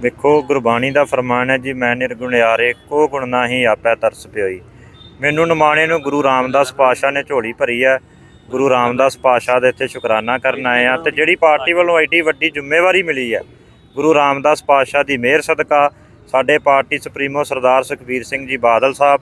ਵੇਖੋ, ਗੁਰਬਾਣੀ ਦਾ ਫਰਮਾਨ ਹੈ, ਜੀ ਮੈਂ ਨਿਰਗੁਣਿਆਰੇ ਕੋ ਗੁਣ ਨਾਹੀ ਆਪੈ ਤਰਸ ਪਿਓਈ। ਮੈਨੂੰ ਨਿਮਾਣੇ ਨੂੰ ਗੁਰੂ ਰਾਮਦਾਸ ਪਾਸ਼ਾ ਨੇ ਝੋਲੀ ਭਰੀ ਹੈ। ਗੁਰੂ ਰਾਮਦਾਸ ਪਾਸ਼ਾ ਦੇ ਇੱਥੇ ਸ਼ੁਕਰਾਨਾ ਕਰਨ ਆਏ ਆ ਤੇ ਜਿਹੜੀ ਪਾਰਟੀ ਵੱਲੋਂ ਐਡੀ ਵੱਡੀ ਜ਼ਿੰਮੇਵਾਰੀ ਮਿਲੀ ਹੈ, ਗੁਰੂ ਰਾਮਦਾਸ ਪਾਸ਼ਾ ਦੀ ਮਿਹਰ ਸਦਕਾ ਸਾਡੇ ਪਾਰਟੀ ਸੁਪਰੀਮੋ ਸਰਦਾਰ ਸੁਖਬੀਰ ਸਿੰਘ ਜੀ ਬਾਦਲ ਸਾਹਿਬ,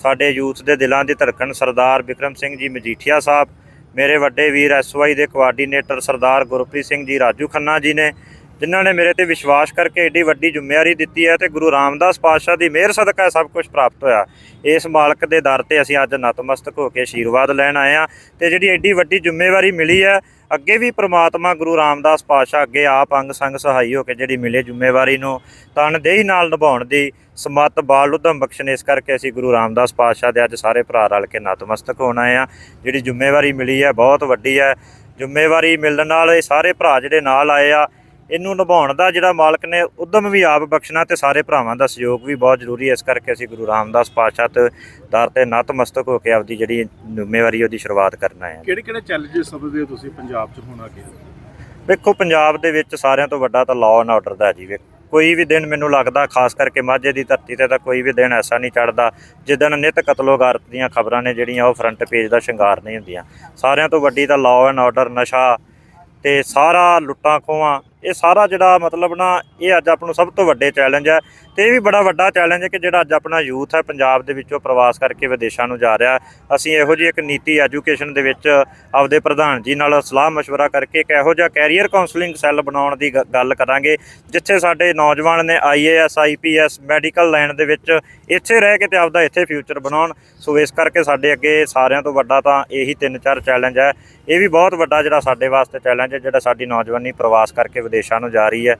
ਸਾਡੇ ਯੂਥ ਦੇ ਦਿਲਾਂ ਦੀ ਧੜਕਣ ਸਰਦਾਰ ਵਿਕਰਮ ਸਿੰਘ ਜੀ ਮਜੀਠੀਆ ਸਾਹਿਬ, ਮੇਰੇ ਵੱਡੇ ਵੀਰ ਐਸਵਾਈ ਦੇ ਕੋਆਰਡੀਨੇਟਰ ਸਰਦਾਰ ਗੁਰਪ੍ਰੀਤ ਸਿੰਘ ਜੀ ਰਾਜੂ ਖੰਨਾ ਜੀ ਨੇ ਜਿਨ੍ਹਾਂ ਨੇ ਮੇਰੇ ਤੇ ਵਿਸ਼ਵਾਸ ਕਰਕੇ ਏਡੀ ਵੱਡੀ ਜ਼ਿੰਮੇਵਾਰੀ ਦਿੱਤੀ ਹੈ ਤੇ ਗੁਰੂ ਰਾਮਦਾਸ ਪਾਤਸ਼ਾਹ ਦੀ ਮਿਹਰ ਸਦਕਾ ਸਭ ਕੁਝ ਪ੍ਰਾਪਤ ਹੋਇਆ। ਇਸ ਮਾਲਕ ਦੇ ਦਰ ਤੇ ਅਸੀਂ ਅੱਜ ਨਤਮਸਤਕ ਹੋ ਕੇ ਆਸ਼ੀਰਵਾਦ ਲੈਣ ਆਏ ਆ ਤੇ ਜਿਹੜੀ ਏਡੀ ਵੱਡੀ ਜ਼ਿੰਮੇਵਾਰੀ ਮਿਲੀ ਹੈ, ਅੱਗੇ ਵੀ ਪ੍ਰਮਾਤਮਾ ਗੁਰੂ ਰਾਮਦਾਸ ਪਾਤਸ਼ਾਹ ਅੱਗੇ ਆਪ ਅੰਗ ਸੰਗ ਸਹਾਈ ਹੋ ਕੇ ਜਿਹੜੀ ਮਿਲੇ ਜ਼ਿੰਮੇਵਾਰੀ ਨੂੰ ਤਨਦੇਹੀ ਨਾਲ ਨਿਭਾਉਣ ਦੀ ਸਮੱਤ ਬਾਲ ਉਦਮ ਬਖਸ਼ਣ, ਇਸ ਕਰਕੇ ਅਸੀਂ ਗੁਰੂ ਰਾਮਦਾਸ ਪਾਤਸ਼ਾਹ ਦੇ ਅੱਜ ਸਾਰੇ ਭਰਾ ਰਲ ਕੇ ਨਤਮਸਤਕ ਹੋਣ ਆਏ ਆ ਜਿਹੜੀ ਜ਼ਿੰਮੇਵਾਰੀ ਮਿਲੀ ਹੈ ਬਹੁਤ ਵੱਡੀ ਹੈ। ਜ਼ਿੰਮੇਵਾਰੀ ਮਿਲਣ ਨਾਲ ਇਹ ਸਾਰੇ ਭਰਾ ਜਿਹੜੇ ਨਾਲ ਆਏ ਆ ਇਹਨੂੰ ਨਿਭਾਉਣ ਦਾ ਜਿਹੜਾ ਮਾਲਕ ਨੇ ਉਦਮ ਵੀ ਆਪ ਬਖਸ਼ਣਾ ਤੇ ਸਾਰੇ ਭਰਾਵਾਂ ਦਾ ਸਹਿਯੋਗ ਵੀ ਬਹੁਤ ਜ਼ਰੂਰੀ ਹੈ। ਇਸ ਕਰਕੇ ਅਸੀਂ ਗੁਰੂ ਰਾਮਦਾਸ ਪਾਤਸ਼ਾਹ ਤੇ ਦਰ ਤੇ ਨਤਮਸਤਕ ਹੋ ਕੇ ਆਪਦੀ ਜਿਹੜੀ ਜ਼ਿੰਮੇਵਾਰੀ ਉਹਦੀ ਸ਼ੁਰੂਆਤ ਕਰਨ ਆ ਕਿਹੜੇ ਕਿਹੜੇ ਚੈਲੰਜਸ ਸਮਝਦੇ ਹੋ ਤੁਸੀਂ ਪੰਜਾਬ 'ਚ ਹੋਣਾ ਕਿ? ਵੇਖੋ ਪੰਜਾਬ ਦੇ ਵਿੱਚ ਸਾਰਿਆਂ ਤੋਂ ਵੱਡਾ ਤਾਂ ਲਾਅ ਐਂਡ ਆਰਡਰ ਦਾ ਜੀ। ਵੇਖ ਕੋਈ ਵੀ ਦਿਨ ਮੈਨੂੰ ਲੱਗਦਾ ਖਾਸ ਕਰਕੇ ਮਾਝੇ ਦੀ ਧਰਤੀ ਤੇ ਤਾਂ ਕੋਈ ਵੀ ਦਿਨ ਐਸਾ ਨਹੀਂ ਚੜਦਾ ਜਿੱਦਣ ਨਿਤ ਕਤਲੋਗਾਰਤ ਦੀਆਂ ਖਬਰਾਂ ਨੇ ਜਿਹੜੀਆਂ ਉਹ ਫਰੰਟ ਪੇਜ ਦਾ ਸ਼ਿੰਗਾਰ ਨਹੀਂ ਹੁੰਦੀਆਂ। ਸਾਰਿਆਂ ਤੋਂ ਵੱਡੀ ਤਾਂ ਲਾਅ ਐਂਡ ਆਰਡਰ ਨਸ਼ਾ ਤੇ ਸਾਰਾ ਲੁੱਟਾਂ ਖੋਹਾਂ ਇਹ ਸਾਰਾ ਜਿਹੜਾ ਮਤਲਬ ਨਾ ਇਹ ਅੱਜ ਆਪ ਨੂੰ ਸਭ ਤੋਂ ਵੱਡੇ ਚੈਲੰਜ ਹੈ। ਇਹ ਵੀ ਬੜਾ ਵੱਡਾ ਚੈਲੰਜ ਹੈ ਕਿ ਜਿਹੜਾ ਅੱਜ ਆਪਣਾ ਯੂਥ ਹੈ, ਪੰਜਾਬ ਦੇ ਵਿੱਚੋਂ ਪ੍ਰਵਾਸ ਕਰਕੇ ਵਿਦੇਸ਼ਾਂ ਨੂੰ ਜਾ ਰਿਹਾ। ਅਸੀਂ ਇਹੋ ਜੀ ਇੱਕ ਨੀਤੀ ਐਜੂਕੇਸ਼ਨ ਦੇ ਵਿੱਚ ਆਪਦੇ ਪ੍ਰਧਾਨ ਜੀ ਨਾਲ ਸਲਾਹ مشਵਰਾ ਕਰਕੇ ਇੱਕ ਇਹੋ ਜਿਹਾ ਕੈਰੀਅਰ ਕਾਉਂਸਲਿੰਗ ਸੈੱਲ ਬਣਾਉਣ ਦੀ ਗੱਲ ਕਰਾਂਗੇ, ਜਿੱਥੇ ਸਾਡੇ ਨੌਜਵਾਨ ਨੇ ਆਈਏਐਸ ਆਈਪੀਐਸ ਮੈਡੀਕਲ ਲਾਈਨ ਦੇ ਵਿੱਚ ਇੱਥੇ ਰਹਿ ਕੇ ਤੇ ਆਪਦਾ ਇੱਥੇ ਫਿਊਚਰ ਬਣਾਉਣ। ਸੋ ਇਸ ਕਰਕੇ ਸਾਡੇ ਅੱਗੇ ਸਾਰਿਆਂ ਤੋਂ ਵੱਡਾ ਤਾਂ ਇਹੀ ਤਿੰਨ ਚਾਰ ਚੈਲੰਜ ਹੈ। ਇਹ ਵੀ ਬਹੁਤ ਵੱਡਾ ਜਿਹੜਾ ਸਾਡੇ ਵਾਸਤੇ ਚੈਲੰਜ ਹੈ, ਜਿਹੜਾ ਸਾਡੀ ਨੌਜਵਾਨੀ ਪ੍ਰਵਾਸ ਕਰਕੇ ਵਿਦੇਸ਼ਾਂ ਨੂੰ ਜਾ ਰਹੀ ਹੈ।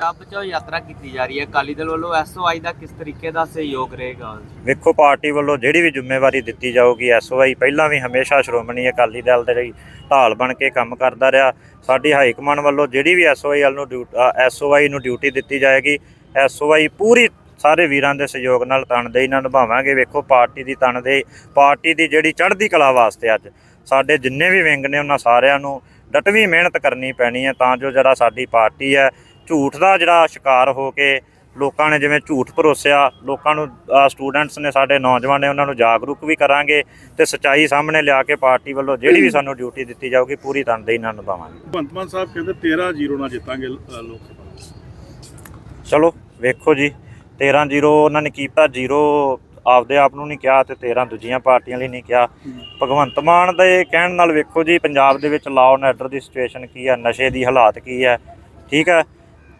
ਟੱਬ ਚੋਂ ਯਾਤਰਾ ਕੀਤੀ ਜਾ ਰਹੀ ਹੈ। ਅਕਾਲੀ ਦਲ ਵੱਲੋਂ ਐਸਓਆਈ ਦਾ ਕਿਸ ਤਰੀਕੇ ਦਾ ਸਹਿਯੋਗ ਰਹੇਗਾ? ਵੇਖੋ, ਪਾਰਟੀ ਵੱਲੋਂ ਜਿਹੜੀ ਵੀ ਜ਼ਿੰਮੇਵਾਰੀ ਦਿੱਤੀ ਜਾਊਗੀ, ਐਸਓਆਈ ਪਹਿਲਾਂ ਵੀ ਹਮੇਸ਼ਾ ਸ਼੍ਰੋਮਣੀ ਅਕਾਲੀ ਦਲ ਦੇ ਲਈ ਢਾਲ ਬਣ ਕੇ ਕੰਮ ਕਰਦਾ ਰਿਹਾ। ਸਾਡੀ ਹਾਈ ਕਮਾਂਡ ਵੱਲੋਂ ਜਿਹੜੀ ਵੀ ਐਸਓਆਈ ਵੱਲ ਨੂੰ ਐਸਓਆਈ ਨੂੰ ਡਿਊਟੀ ਦਿੱਤੀ ਜਾਏਗੀ, ਐਸਓਆਈ ਪੂਰੀ ਸਾਰੇ ਵੀਰਾਂ ਦੇ ਸਹਿਯੋਗ ਨਾਲ ਤਨਦੇਹੀ ਨਾਲ ਨਿਭਾਵਾਂਗੇ। ਵੇਖੋ, ਪਾਰਟੀ ਦੀ ਤਨਦੇਹੀ, ਪਾਰਟੀ ਦੀ ਜਿਹੜੀ ਚੜ੍ਹਦੀ ਕਲਾ ਵਾਸਤੇ ਅੱਜ, ਸਾਡੇ ਜਿੰਨੇ ਵੀ ਵਿੰਗ ਨੇ ਉਹਨਾਂ ਸਾਰਿਆਂ ਨੂੰ ਡਟਵੀਂ ਮਿਹਨਤ ਕਰਨੀ ਪੈਣੀ ਹੈ, ਤਾਂ ਜੋ ਜਿਹੜਾ ਸਾਡੀ ਪਾਰਟੀ ਹੈ ਝੂਠ ਦਾ ਜਿਹੜਾ ਸ਼ਿਕਾਰ ਹੋ ਕੇ ਲੋਕਾਂ ਨੇ ਜਿਵੇਂ ਝੂਠ ਭਰੋਸਿਆ ਲੋਕਾਂ ਨੂੰ ਸਟੂਡੈਂਟਸ ਨੇ ਸਾਡੇ ਨੌਜਵਾਨ ਨੇ ਉਹਨਾਂ ਨੂੰ ਜਾਗਰੂਕ ਵੀ ਕਰਾਂਗੇ ਤੇ ਸਚਾਈ ਸਾਹਮਣੇ ਲਿਆ ਕੇ ਪਾਰਟੀ ਵੱਲੋਂ ਜਿਹੜੀ ਵੀ ਸਾਨੂੰ ਡਿਊਟੀ ਦਿੱਤੀ ਜਾਊਗੀ ਪੂਰੀ ਤਨਦੇਹੀ ਨਾਲ ਨਿਭਾਵਾਂਗੇ ਭਗਵੰਤ ਮਾਨ ਸਾਹਿਬ ਕਹਿੰਦੇ 13 ਜ਼ੀਰੋ ਨਾਲ ਜਿੱਤਾਂਗੇ ਲੋਕ ਸਭਾ। ਚਲੋ ਵੇਖੋ ਜੀ 13 ਜ਼ੀਰੋ ਉਹਨਾਂ ਨੇ ਕੀਤਾ ਜ਼ੀਰੋ ਆਪਦੇ ਆਪ ਨੂੰ ਨਹੀਂ ਕਿਹਾ ਤੇ 13 ਦੂਜੀਆਂ ਪਾਰਟੀਆਂ ਲਈ ਨਹੀਂ ਕਿਹਾ। ਭਗਵੰਤ ਮਾਨ ਦੇ ਕਹਿਣ ਨਾਲ ਵੇਖੋ ਜੀ ਪੰਜਾਬ ਦੇ ਵਿੱਚ ਲਾਅ ਐਂਡ ਆਰਡਰ ਦੀ ਸਿਚੁਏਸ਼ਨ ਕੀ ਹੈ ਨਸ਼ੇ ਦੀ ਹਾਲਾਤ ਕੀ ਹੈ ਠੀਕ ਹੈ?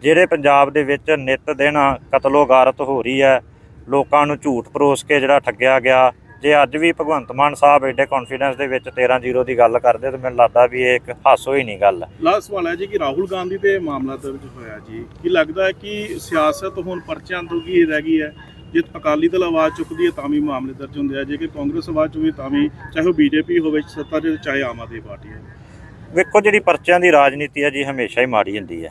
ਜਿਹੜੇ ਪੰਜਾਬ ਦੇ ਵਿੱਚ ਨਿਤ ਦਿਨ ਕਤਲੋ ਗਾਰਤ ਹੋ ਰਹੀ ਹੈ ਲੋਕਾਂ ਨੂੰ ਝੂਠ ਪਰੋਸ ਕੇ ਜਿਹੜਾ ਠੱਗਿਆ ਗਿਆ ਜੇ ਅੱਜ ਵੀ ਭਗਵੰਤ ਮਾਨ ਸਾਹਿਬ ਐਡੇ ਕੌਨਫੀਡੈਂਸ ਦੇ ਵਿੱਚ 13 ਜ਼ੀਰੋ ਦੀ ਗੱਲ ਕਰਦੇ ਤਾਂ ਮੈਨੂੰ ਲੱਗਦਾ ਵੀ ਇਹ ਇੱਕ ਹਾਸੋ ਹੀ ਨਹੀਂ ਗੱਲ। ਲਾਸਟ ਸਵਾਲ ਹੈ ਜੀ ਕਿ ਰਾਹੁਲ ਗਾਂਧੀ ਤੇ ਮਾਮਲਾ ਦਰਜ ਹੋਇਆ ਜੀ ਕੀ ਲੱਗਦਾ ਹੈ ਕਿ ਸਿਆਸਤ ਹੁਣ ਪਰਚਿਆਂ ਤੋਂ ਕੀ ਰਹਿ ਗਈ ਹੈ? ਜੇ ਅਕਾਲੀ ਦਲ ਆਵਾਜ਼ ਚੁੱਕਦੀ ਹੈ ਤਾਂ ਵੀ ਮਾਮਲੇ ਦਰਜ ਹੁੰਦੇ ਆ ਜੇ ਕਿ ਕਾਂਗਰਸ ਆਵਾਜ਼ ਚੁੱਕਦੀ ਤਾਂ ਵੀ ਚਾਹੇ ਉਹ ਬੀਜੇਪੀ ਹੋਵੇ ਸੱਤਾ ਦੇ ਚਾਹੇ ਆਮ ਆਦਮੀ ਪਾਰਟੀ ਹੈ ਵੇਖੋ ਜਿਹੜੀ ਪਰਚਿਆਂ ਦੀ ਰਾਜਨੀਤੀ ਹੈ ਜੀ ਹਮੇਸ਼ਾ ਹੀ ਮਾੜੀ ਹੁੰਦੀ ਹੈ।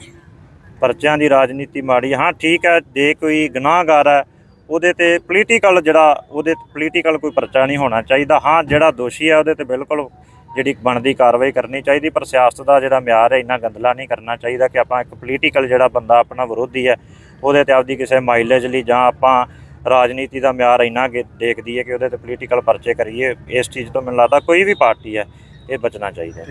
ਪਰਚਿਆਂ ਦੀ ਰਾਜਨੀਤੀ ਮਾੜੀ ਹਾਂ, ਠੀਕ ਹੈ ਜੇ ਕੋਈ ਗੁਨਾਹਗਾਰ ਹੈ ਉਹਦੇ ਤੇ ਪੋਲੀਟੀਕਲ ਜਿਹੜਾ, ਉਹਦੇ ਪੋਲੀਟੀਕਲ ਕੋਈ ਪਰਚਾ ਨਹੀਂ ਹੋਣਾ ਚਾਹੀਦਾ। ਹਾਂ, ਜਿਹੜਾ ਦੋਸ਼ੀ ਹੈ ਉਹਦੇ ਤੇ ਬਿਲਕੁਲ ਜਿਹੜੀ ਬਣਦੀ ਕਾਰਵਾਈ ਕਰਨੀ ਚਾਹੀਦੀ, ਪਰ ਸਿਆਸਤ ਦਾ ਜਿਹੜਾ ਮਿਆਰ ਹੈ, ਇੰਨਾ ਗੰਦਲਾ ਨਹੀਂ ਕਰਨਾ ਚਾਹੀਦਾ ਕਿ ਆਪਾਂ ਇੱਕ ਪੋਲੀਟੀਕਲ ਜਿਹੜਾ ਬੰਦਾ ਆਪਣਾ ਵਿਰੋਧੀ ਹੈ ਉਹਦੇ ਤੇ ਆਪਦੀ ਕਿਸੇ ਮਾਈਲੇਜ ਲਈ ਜਾਂ ਆਪਾਂ ਰਾਜਨੀਤੀ ਦਾ ਮਿਆਰ ਇੰਨਾ ਗੇ- ਦੇਖਦੀ ਹੈ ਕਿ ਉਹਦੇ ਤੇ ਪੋਲੀਟੀਕਲ ਪਰਚੇ ਕਰੀਏ, ਇਸ ਚੀਜ਼ ਤੋਂ ਮੈਨੂੰ ਲੱਗਦਾ ਕੋਈ ਵੀ ਪਾਰਟੀ ਹੈ ਇਹ ਬਚਣਾ ਚਾਹੀਦਾ।